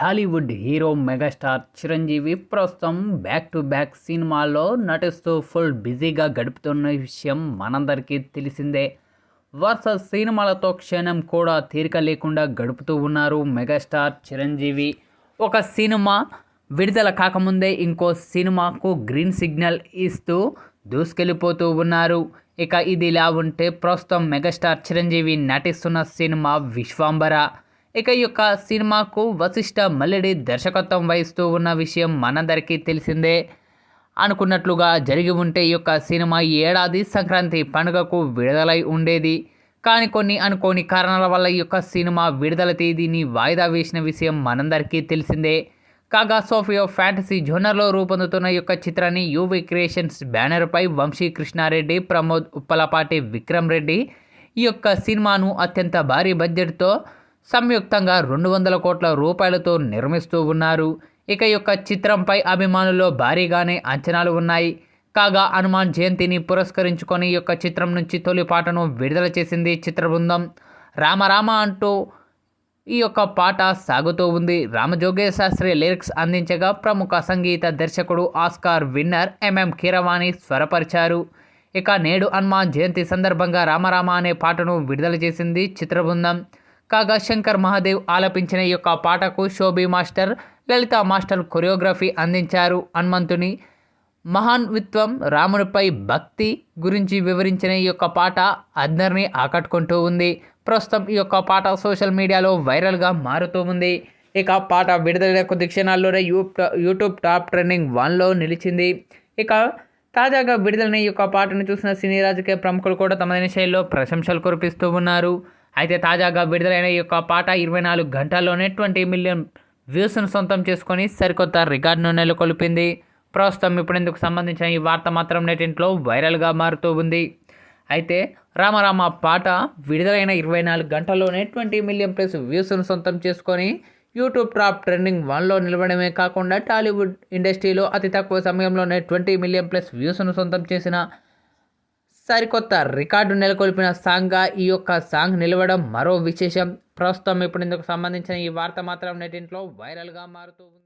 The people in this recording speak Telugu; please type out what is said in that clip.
టాలీవుడ్ హీరో మెగాస్టార్ చిరంజీవి ప్రస్తుతం బ్యాక్ టు బ్యాక్ సినిమాల్లో నటిస్తూ ఫుల్ బిజీగా గడుపుతున్న విషయం మనందరికీ తెలిసిందే. వరుస సినిమాలతో క్షణం కూడా తీరిక లేకుండా గడుపుతూ ఉన్నారు మెగాస్టార్ చిరంజీవి. ఒక సినిమా విడుదల కాకముందే ఇంకో సినిమాకు గ్రీన్ సిగ్నల్ ఇస్తూ దూసుకెళ్ళిపోతూ ఉన్నారు. ఇక ఇది ఇలా ఉంటే ప్రస్తుతం మెగాస్టార్ చిరంజీవి నటిస్తున్న సినిమా విశ్వాంబర. ఇక ఈ యొక్క సినిమాకు వశిష్ఠ మల్లెడి దర్శకత్వం వహిస్తూ ఉన్న విషయం మనందరికీ తెలిసిందే. అనుకున్నట్లుగా జరిగి ఉంటే ఈ యొక్క సినిమా ఈ ఏడాది సంక్రాంతి పండుగకు విడుదలై ఉండేది. కానీ కొన్ని అనుకోని కారణాల వల్ల ఈ యొక్క సినిమా విడుదల తేదీని వాయిదా వేసిన విషయం మనందరికీ తెలిసిందే. కాగా సోఫియో ఫ్యాంటసీ జోనర్లో రూపొందుతున్న ఈ యొక్క చిత్రాన్ని యూవి క్రియేషన్స్ బ్యానర్పై వంశీ కృష్ణారెడ్డి ప్రమోద్ ఉప్పలపాటి విక్రమ్ రెడ్డి ఈ యొక్క సినిమాను అత్యంత భారీ బడ్జెట్తో సంయుక్తంగా రెండు వందల కోట్ల రూపాయలతో నిర్మిస్తూ ఉన్నారు. ఇక యొక్క చిత్రంపై అభిమానుల్లో భారీగానే అంచనాలు ఉన్నాయి. కాగా హనుమాన్ జయంతిని పురస్కరించుకొని ఈ యొక్క చిత్రం నుంచి తొలి పాటను విడుదల చేసింది చిత్ర బృందం రామరామ అంటూ ఈ యొక్క పాట సాగుతూ ఉంది. రామజోగే శాస్త్రి లిరిక్స్ అందించగా ప్రముఖ సంగీత దర్శకుడు ఆస్కార్ విన్నర్ ఎంఎం కీరవాణి స్వరపరిచారు. ఇక నేడు హనుమాన్ జయంతి సందర్భంగా రామరామ అనే పాటను విడుదల చేసింది చిత్రబృందం. కాగా శంకర్ మహాదేవ్ ఆలపించిన ఈ యొక్క పాటకు Shobhi master Lalitha master choreography అందించారు. హనుమంతుని మహాన్విత్వం రామునిపై భక్తి గురించి వివరించిన ఈ యొక్క పాట అందరినీ ఆకట్టుకుంటూ ఉంది. ప్రస్తుతం ఈ యొక్క పాట సోషల్ మీడియాలో వైరల్గా మారుతూ ఉంది. ఇక పాట విడుదల కొద్ది క్షణాల్లోనే యూ యూట్యూబ్ టాప్ ట్రెండింగ్ వన్లో నిలిచింది. ఇక తాజాగా విడుదలైన ఈ యొక్క పాటను చూసిన సినీ రాజకీయ ప్రముఖులు కూడా తమదైన శైలిలో ప్రశంసలు కురిపిస్తూ ఉన్నారు. అయితే తాజాగా విడుదలైన ఈ యొక్క పాట ఇరవై నాలుగు గంటల్లోనే ట్వంటీ మిలియన్ వ్యూస్ను సొంతం చేసుకొని సరికొత్త రికార్డును నెలకొల్పింది ప్రస్తుతం ఇప్పుడు ఇందుకు సంబంధించిన ఈ వార్త మాత్రం నెటింట్లో వైరల్గా మారుతూ ఉంది. అయితే రామరామ పాట విడుదలైన ఇరవై నాలుగు గంటల్లోనే ట్వంటీ మిలియన్ ప్లస్ వ్యూస్ను సొంతం చేసుకొని యూట్యూబ్ టాప్ ట్రెండింగ్ వన్లో నిలవడమే కాకుండా టాలీవుడ్ ఇండస్ట్రీలో అతి తక్కువ సమయంలోనే ట్వంటీ మిలియన్ ప్లస్ వ్యూస్ను సొంతం చేసిన సరికొత్త రికార్డు నెలకొల్పిన సాంగ్గా ఈ యొక్క సాంగ్ నిలవడం మరో విశేషం. ప్రస్తుతం ఇప్పుడు ఇందుకు సంబంధించిన ఈ వార్త మాత్రం నెటింట్లో వైరల్గా మారుతూ ఉంది.